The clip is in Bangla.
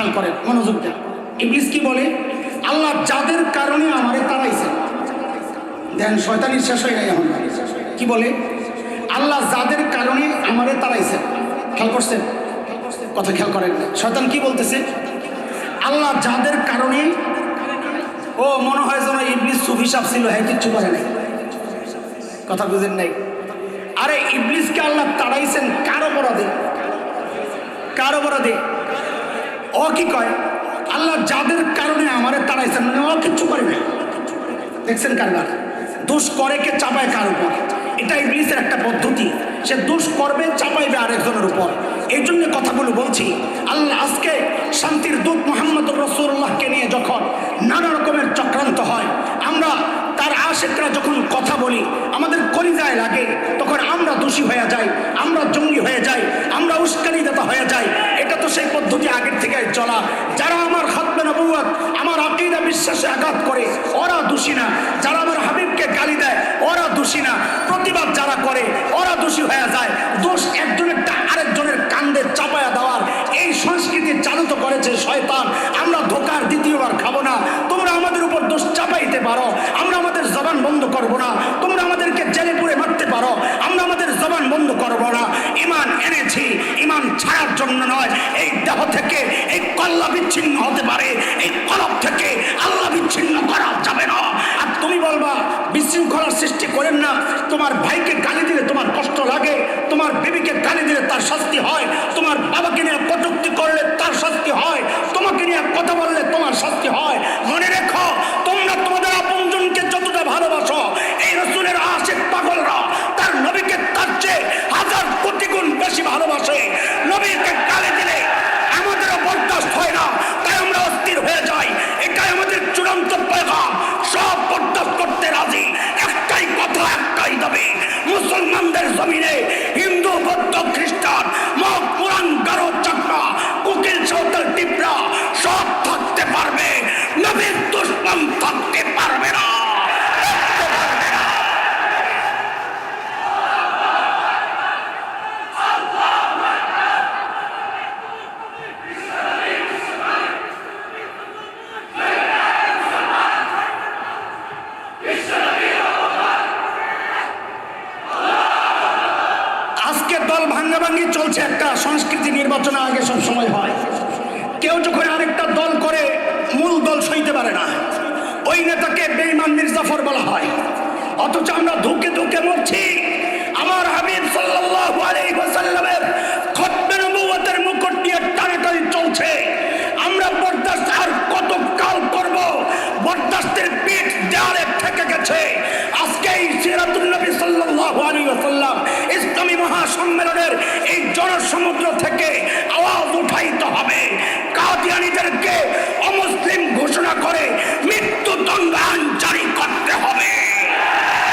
খেয়াল করেন, মনোযোগ দেন। ইবলিস কি বলে? আল্লাহ যাদের কারণে আমারে তাড়াইছে দেন শয়তানি শেষ হয়ে গেছে কি বলে? আল্লাহ যাদের কারণে আমারে তাড়াইছে খেয়াল করছেন? কথা খেয়াল করেন। শয়তান কি বলতেছে? আল্লাহ যাদের কারণে, ও, মনে হয় যেন ইবলিস সুফি সাপ ছিল হ্যাঁ কিচ্ছু করে নাই। কথা বুঝেন নাই। আরে, ইবলিসকে আল্লাহ তাড়াইছেন কার অপরাধে? কার অপরাধে? ও কি কয়? আল্লাহ যাদের কারণে আমারে তাড়াইছেন মানে ও কিচ্ছু করে না দেখছেন কারবার দোষ করে কে চাপায় কার উপর? এটা ইবলিসের একটা পদ্ধতি। সে দোষ করবে, চাপাইবে আরেকজনের উপর। এই জন্য কথাগুলো বলছি, আল্লাহ আজকে শান্তির দূত মোহাম্মদ রসুল্লাহকে নিয়ে যখন নানা রকমের চক্রান্ত হয়, আমরা তার আশেকরা যখন কথা বলি, আমাদের কলিজায় লাগে, তখন আমরা দোষী হয়ে যাই, আমরা জঙ্গি হয়ে যাই আমরা উস্কানিদাতা হয়ে যাই এটা তো সেই পদ্ধতি আগের থেকে চলা যারা আমার খতমে নবুয়াত আমার আকিদা বিশ্বাসে আঘাত করে, ওরা দোষী না। যারা আমার হাবিবকে গালি দেয়, ওরা দোষী না। প্রতিবাদ যারা করে, ওরা দোষী হয়ে যায়। দোষ একজনেরটা আরেকজনের কান্দে চাপায়া দেওয়ার। এই সংস্কৃতি চালিত করেছে শয়তান। আমরা ধোকার দ্বিতীয়বার খাব না। তোমরা আমাদের উপর দোষ চাপাইতে পারো। আমরা আমাদের জবান বন্ধ করব না। তোমরা আমাদেরকে জেলে পুড়ে মারতে পারো। আমরা আমাদের জবান বন্ধ করব না। ইমান এনেছি। ইমান ছাড়ার জন্য নয়। এই দেহ থেকে এই কল্লা বিচ্ছিন্ন হতে পারে। এই করেন না, তোমার ভাইকে গালি দিলে তোমার কষ্ট লাগে, তোমার বেবিকে গালি দিলে তার শাস্তি হয়, তোমার বাবাকে নিয়ে কটুক্তি করলে তার শাস্তি হয়, তোমাকে নিয়ে কথা বললে দল ভাঙ্গাভাঙ্গি চলছে একটা সংস্কৃতি নির্বাচনে আগে সব সময় হয়। কেউ যখন আরেকটা দল করে, মূল দল সইতে পারে না। ওই নেতাকে বেইমান মির্জাফর বলা হয়। অথচ আমরা ধুকে ধুকে মরছি। আমার হাবিব সাল্লাল্লাহু আলাইহি ওয়াসাল্লামের খতমে নবুয়তের মুকুট নিয়ে টানাটানি চলছে। আমরা বরদাস্ত আর কত কাল করব? বরদাস্তের পিঠ দেয়ালে ঠেকে গেছে। আজকে এই সিরাতুল নবী সাল্লাল্লাহু আলাইহি সমুদ্র থেকে আওয়াজ উঠাইতে হবে। কাদিয়ানিদেরকে অমুসলিম ঘোষণা করে মৃত্যুদণ্ড আইন